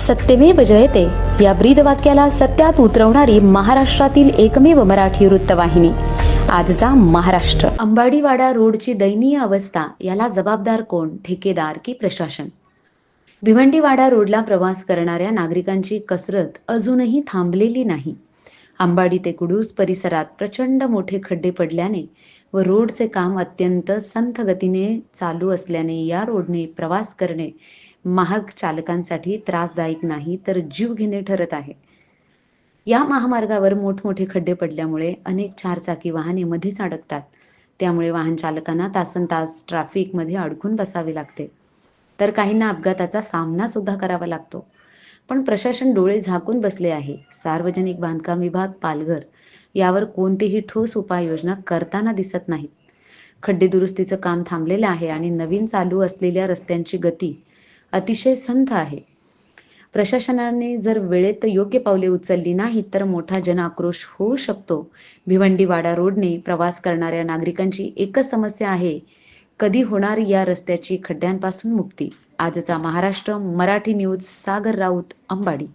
सत्यमेव जयते. या ब्रीद वाक्याला सत्यात उतरवणारी महाराष्ट्रातील एकमेव मराठी वृत्तवाहिनी. आजचा महाराष्ट्र. अंबाडीवाडा रोडची दयनीय अवस्था याला जबाबदार कोण? ठेकेदार की प्रशासन? भिवंडीवाडा रोडला प्रवास करणाऱ्या नागरिकांची कसरत अजूनही थांबलेली नाही. अंबाडी ते कुडूस परिसरात प्रचंड मोठे खड्डे पडल्याने व रोडचे काम अत्यंत संथ गतीने चालू असल्याने या रोडने प्रवास करणे महाग चालकांसाठी त्रासदायक नाही तर जीवघेणे ठरत आहे. या महामार्गावर मोठमोठे खड्डे पडल्यामुळे अनेक चारचाकी वाहने मध्येच अडकतात. त्यामुळे वाहन चालकांना तासन तास ट्रॅफिकमध्ये अडकून बसावे लागते. तर काहींना अपघाताचा सामना सुद्धा करावा लागतो. पण प्रशासन डोळे झाकून बसले आहे. सार्वजनिक बांधकाम विभाग पालघर यावर कोणतीही ठोस उपाययोजना करताना दिसत नाहीत. खड्डे दुरुस्तीचं काम थांबलेलं आहे आणि नवीन चालू असलेल्या रस्त्यांची गती अतिशय संथ आहे. प्रशासनाने जर वेळेत योग्य पावले उचलली नाहीत तर मोठा जनआक्रोश होऊ शकतो. भिवंडीवाडा रोडने प्रवास करणाऱ्या नागरिकांची एकच समस्या आहे कधी होणार या रस्त्याची खड्ड्यांपासून मुक्ती? आजचा महाराष्ट्र मराठी न्यूज सागर राऊत अंबाडी.